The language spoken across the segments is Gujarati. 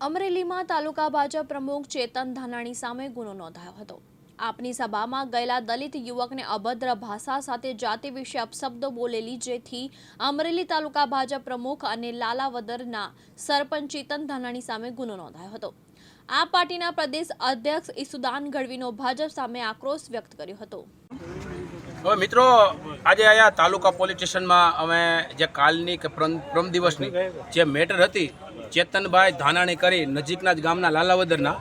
અમરેલીમાં તાલુકા ભાજપ પ્રમુખ ચેતન ધાનાણી સામે ગુનો નોંધાયો હતો. આપની સભામાં ગયેલા દલિત યુવકને અભદ્ર ભાષા સાથે જાતિ વિશે અપશબ્દો બોલેલી, જેથી અમરેલી તાલુકા ભાજપ પ્રમુખ અને લાલાવદરના સરપંચ ચેતન ધાનાણી સામે ગુનો નોંધાયો હતો. આ પાર્ટીના પ્રદેશ અધ્યક્ષ ઈસુદાન ગઢવીનો ભાજપ સામે આક્રોશ વ્યક્ત કર્યો હતો. મિત્રો, આજે અહીંયા તાલુકા પોલીસ સ્ટેશનમાં અમે જે કાલની કે પ્રમ દિવસની જે મેટર હતી ચેતનભાઈ ધાનાણી કરી નજીકના જ ગામના લાલાવદરના.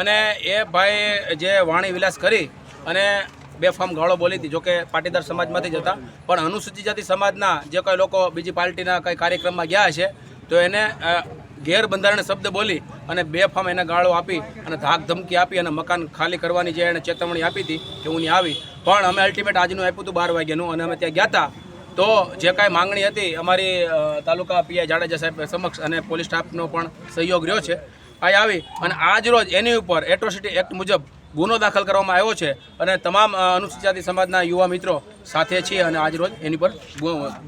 અને એ ભાઈ જે વાણી વિલાસ કરી અને બેફામ ગાળો બોલી હતી, જોકે પાટીદાર સમાજમાંથી જ હતા. પણ અનુસૂચિત જાતિ સમાજના જે કોઈ લોકો બીજી પાર્ટીના કંઈ કાર્યક્રમમાં ગયા છે તો એને ગેરબંધારણ શબ્દ બોલી અને બેફામ એને ગાળો આપી અને ધાક ધમકી આપી અને મકાન ખાલી કરવાની જે એને ચેતવણી આપી હતી કે હું નહીં આવી. પણ અમે અલ્ટિમેટ આજનું આપ્યું હતું બાર વાગ્યાનું અને અમે ત્યાં ગયા હતા. તો જે કાંઈ માંગણી હતી, અમારી તાલુકા પીઆઈ જાડેજા સાહેબ સમક્ષ અને પોલીસ સ્ટાફનો પણ સહયોગ રહ્યો છે. આ આવી અને આજ રોજ એની ઉપર એટ્રોસિટી એક્ટ મુજબ ગુનો દાખલ કરવામાં આવ્યો છે અને તમામ અનુસૂચિત જાતિ સમાજના યુવા મિત્રો સાથે છીએ અને આજ રોજ એની પર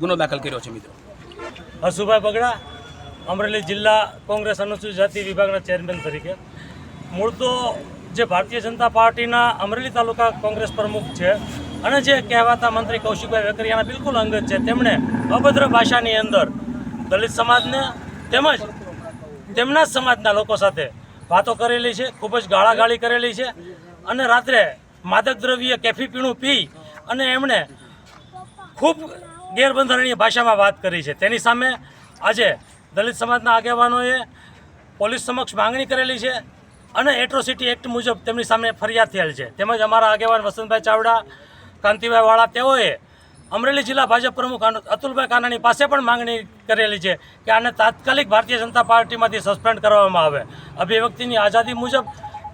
ગુનો દાખલ કર્યો છે મિત્રો. હસુભાઈ બગડા, અમરેલી જિલ્લા કોંગ્રેસ અનુસૂચિત જાતિ વિભાગના ચેરમેન તરીકે. મૂળ તો જે ભારતીય જનતા પાર્ટીના અમરેલી તાલુકા કોંગ્રેસ પ્રમુખ છે અને જે કહેવાતા મંત્રી કૌશિકભાઈ વેકરિયાના બિલકુલ અંગત છે. તેમણે અભદ્ર ભાષાની અંદર દલિત સમાજને તેમજ તેમના સમાજના લોકો સાથે વાતો કરેલી છે, ખૂબ જ ગાળાગાળી કરેલી છે અને રાત્રે માદક દ્રવ્ય, કેફી પીણું પી અને એમણે ખૂબ ગેરબંધારણીય ભાષામાં વાત કરી છે. તેની સામે આજે દલિત સમાજના આગેવાનોએ પોલીસ સમક્ષ માંગણી કરેલી છે અને એટ્રોસિટી એક્ટ મુજબ તેમની સામે ફરિયાદ થયેલ છે. તેમજ અમારા આગેવાન વસંતભાઈ ચાવડા કાંતિભાઈ વાળા તેઓએ અમરેલી જિલ્લા ભાજપ પ્રમુખ અતુલભાઈ કાનાણી પાસે પણ માંગણી કરેલી છે કે આને તાત્કાલિક ભારતીય જનતા પાર્ટીમાંથી સસ્પેન્ડ કરવામાં આવે. અભિવ્યક્તિની આઝાદી મુજબ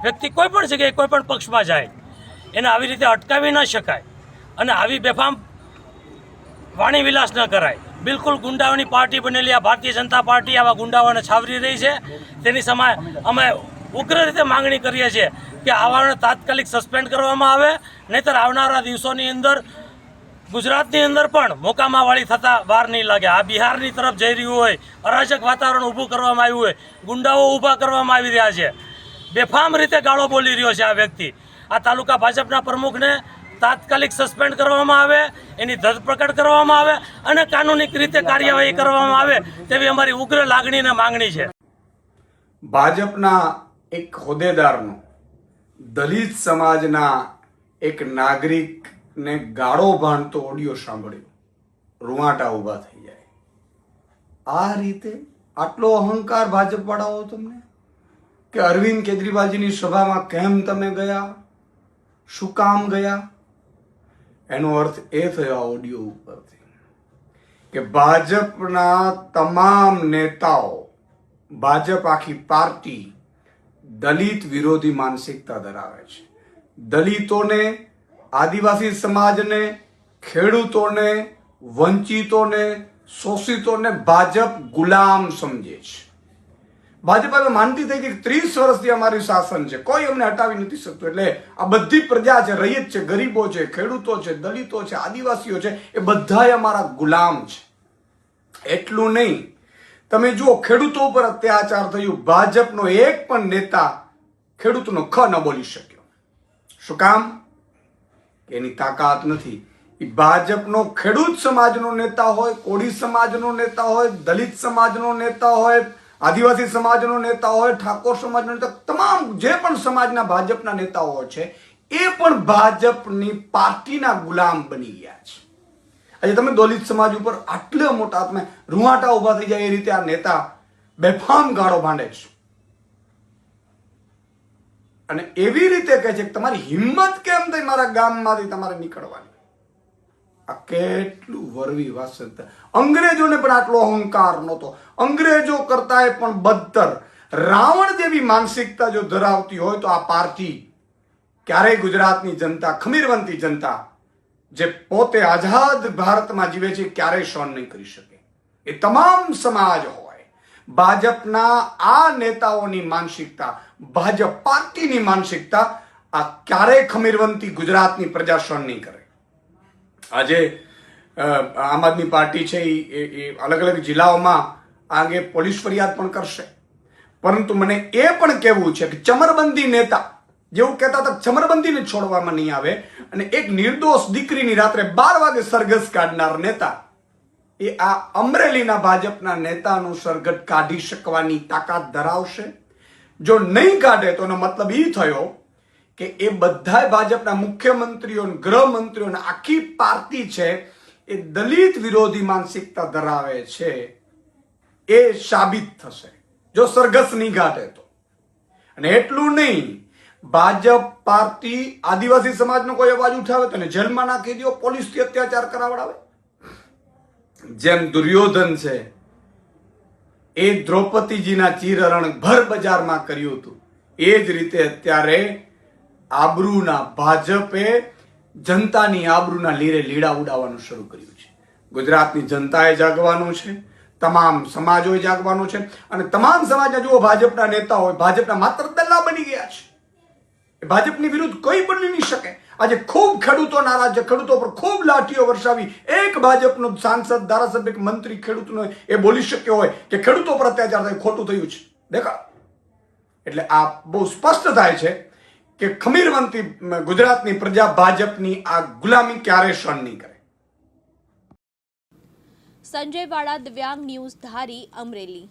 વ્યક્તિ કોઈ પણ જગ્યાએ કોઈ પણ પક્ષમાં જાય, એને આવી રીતે અટકાવી ન શકાય અને આવી બેફામ વાણી વિલાસ ન કરાય. બિલકુલ ગુંડાઓની પાર્ટી બનેલી આ ભારતીય જનતા પાર્ટી આવા ગુંડાઓને છાવરી રહી છે. તેની સમય અમે ઉગ્ર રીતે માંગણી કરીએ છીએ કે આવાને તાત્કાલિક સસ્પેન્ડ કરવામાં આવે, નહીતર આવનારા દિવસોની અંદર, ગુજરાતની અંદર પણ મોકામાવાળી થતા વાર નહીં લાગે. આ બિહારની તરફ જઈ રહ્યું હોય, અરાજક વાતાવરણ ઊભું કરવામાં આવ્યું હોય, ગુંડાઓ ઊભા કરવામાં આવી રહ્યા છે. બેફામ રીતે ગાળો બોલી રહ્યો છે આ વ્યક્તિ. આ તાલુકા ભાજપના પ્રમુખને તાત્કાલિક સસ્પેન્ડ કરવામાં આવે, એની ધરપકડ કરવામાં આવે અને કાનૂની રીતે કાર્યવાહી કરવામાં આવે તેવી અમારી ઉગ્ર લાગણી અને માંગણી છે. ભાજપના એક હોદ્દેદારનો દલિત સમાજના એક નાગરિકને ગાળો ભાંડતો ઓડિયો સાંભળ્યો. રૂવાટા ઊભા થઈ જાય. આ રીતે આટલો અહંકાર ભાજપ વાળાઓ તમને? કે અરવિંદ કેજરીવાલજીની સભામાં કેમ તમે ગયા? શું કામ ગયા? એનો અર્થ એ થયો આ ઓડિયો ઉપરથી કે ભાજપના તમામ નેતાઓ, ભાજપ આખી પાર્ટી દલિત વિરોધી માનસિકતા ધરાવે છે. દલિતોને, આદિવાસી સમાજને, ખેડૂતોને, વંચિતોને, શોષિતોને ભાજપ ગુલામ સમજે છે. ભાજપ હવે માનતી થઈ કે ત્રીસ વર્ષથી અમારી શાસન છે. કોઈ અમને હટાવી નથી શકતું. એટલે આ બધી પ્રજા છે રૈયત છે, ગરીબો છે, ખેડૂતો છે, દલિતો છે, આદિવાસીઓ છે, એ બધા અમારા ગુલામ છે. એટલું નહીં. તમે જુઓ, ખેડૂતો ઉપર અત્યાચાર થયું. ભાજપનો એક પણ નેતા ખેડૂતનો ખ ન બોલી શક્યો. શું કામ? એની તાકાત નથી. એ ભાજપનો ખેડૂત સમાજનો નેતા હોય, કોળી સમાજનો નેતા હોય, દલિત સમાજનો નેતા હોય, આદિવાસી સમાજનો નેતા હોય, ઠાકોર સમાજનો નેતા તમામ જે પણ સમાજના ભાજપના નેતાઓ છે, એ પણ ભાજપની પાર્ટીના ગુલામ બની ગયા છે. આજે તમે દલિત સમાજ ઉપર આટલા મોટા તમે રૂવાટા ઊભા થઈ જાય એ રીતે આ નેતા બેફામ ગાળો ભાંડે છે. અને એવી રીતે કહે છે કે તમારી હિંમત કેમ થઈ મારા ગામમાંથી તમારે નીકળવાની? આ કેટલું વરવી વાસંત અંગ્રેજોને પણ આટલો અહંકાર નહોતો. અંગ્રેજો કરતાંય પણ બદતર. રાવણ જેવી માનસિકતા જો ધરાવતી હોય તો આ પાર્ટી ક્યારેય ગુજરાતની જનતા, ખમીરવંતી જનતા જે પોતે આઝાદ ભારતમાં જીવે છે, ક્યારેય સહન નહીં કરી શકે. એ તમામ સમાજ હોય, ભાજપના આ નેતાઓની માનસિકતા, ભાજપ પાર્ટીની માનસિકતા, આ ક્યારેય ખમીરવંતી ગુજરાતની પ્રજા સહન નહીં કરે. આજે આમ આદમી પાર્ટી છે, એ એ અલગ અલગ જિલ્લાઓમાં આ અંગે પોલીસ ફરિયાદ પણ કરશે. પરંતુ મને એ પણ કહેવું છે કે ચમરબંધી નેતા, જેવું કહેતા હતા ચમરબંધીને છોડવામાં નહીં આવે અને એક નિર્દોષ દીકરીની રાત્રે બાર વાગે સરઘસ કાઢનાર નેતા. એ આ અમરેલીના ભાજપના નેતાનું સરઘટ કાઢી શકવાની તાકાત ધરાવશે. જો નહીં કાઢે તો એનો મતલબ એ થયો કે એ બધાય ભાજપના મુખ્યમંત્રીઓ ગૃહમંત્રીઓ આખી પાર્ટી છે એ દલિત વિરોધી માનસિકતા ધરાવે છે. એ સાબિત થશે. જો સરઘસ નહીં કાઢે તો. અને એટલું નહીં ભાજપ પાર્ટી આદિવાસી સમાજનો કોઈ અવાજ ઉઠાવે તો એને જેલમાં નાખી દો પોલીસથી અત્યાચાર કરાવડાવે. જેમ દુર્યોધન છે, એ દ્રૌપદીજીના ચીરહરણ ભર બજારમાં કર્યું હતું. એ જ રીતે અત્યારે આબરૂના ભાજપે જનતાની આબરૂના લીરે લીડા ઉડાવવાનું શરૂ કર્યું છે. ગુજરાતની જનતાએ જાગવાનું છે, તમામ સમાજોએ જાગવાનું છે અને તમામ સમાજના જુઓ, ભાજપના નેતા હોય ભાજપના માત્ર દલ્લા બની ગયા છે. ભાજપની વિરુદ્ધ કોઈ બની નહીં શકે. આજે ખૂબ ખેડૂતો નારાજ ખેડૂતો પર ખૂબ લાઠીઓ વરસાવી એક ભાજપનો સાંસદ, ધારાસભ્ય મંત્રી ખેડૂતનો એ બોલી શક્યો હોય કે ખેડૂતો પર અત્યાચાર થાય, ખોટું થયું છે. દેખા. એટલે આ બહુ સ્પષ્ટ થાય છે કે ખમીરવંતી ગુજરાતની પ્રજા ભાજપની આ ગુલામી ક્યારે સહન નહીં કરે. સંજય વાળા દિવ્યાંગ ન્યૂઝ ધારી અમરેલી.